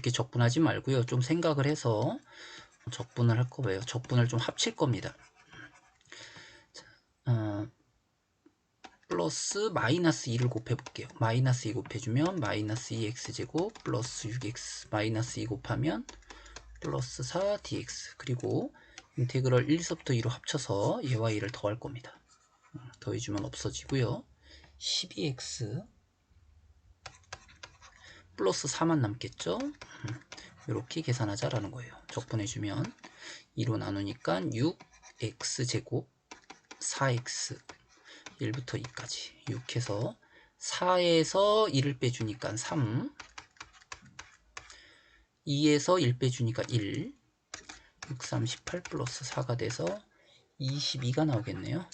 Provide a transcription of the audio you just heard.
이렇게 적분하지 말고요. 좀 생각을 해서 적분을 할 거예요. 적분을 좀 합칠 겁니다. 자, 어, 플러스 마이너스 2를 곱해 볼게요. 마이너스 2 곱해주면 마이너스 2x제곱 플러스 6x 마이너스 2 곱하면 플러스 4dx 그리고 인테그럴 1서부터 2로 합쳐서 얘와 얘를 더할 겁니다. 음, 더해주면 없어지고요. 12x 플러스 4만 남겠죠? 이렇게 계산하자라는 거예요. 적분해주면 2로 나누니까 6x제곱 4x 1부터 2까지 6해서 4에서 1을 빼주니까 3 2에서 1 빼주니까 1 6, 3, 18 플러스 4가 돼서 22가 나오겠네요.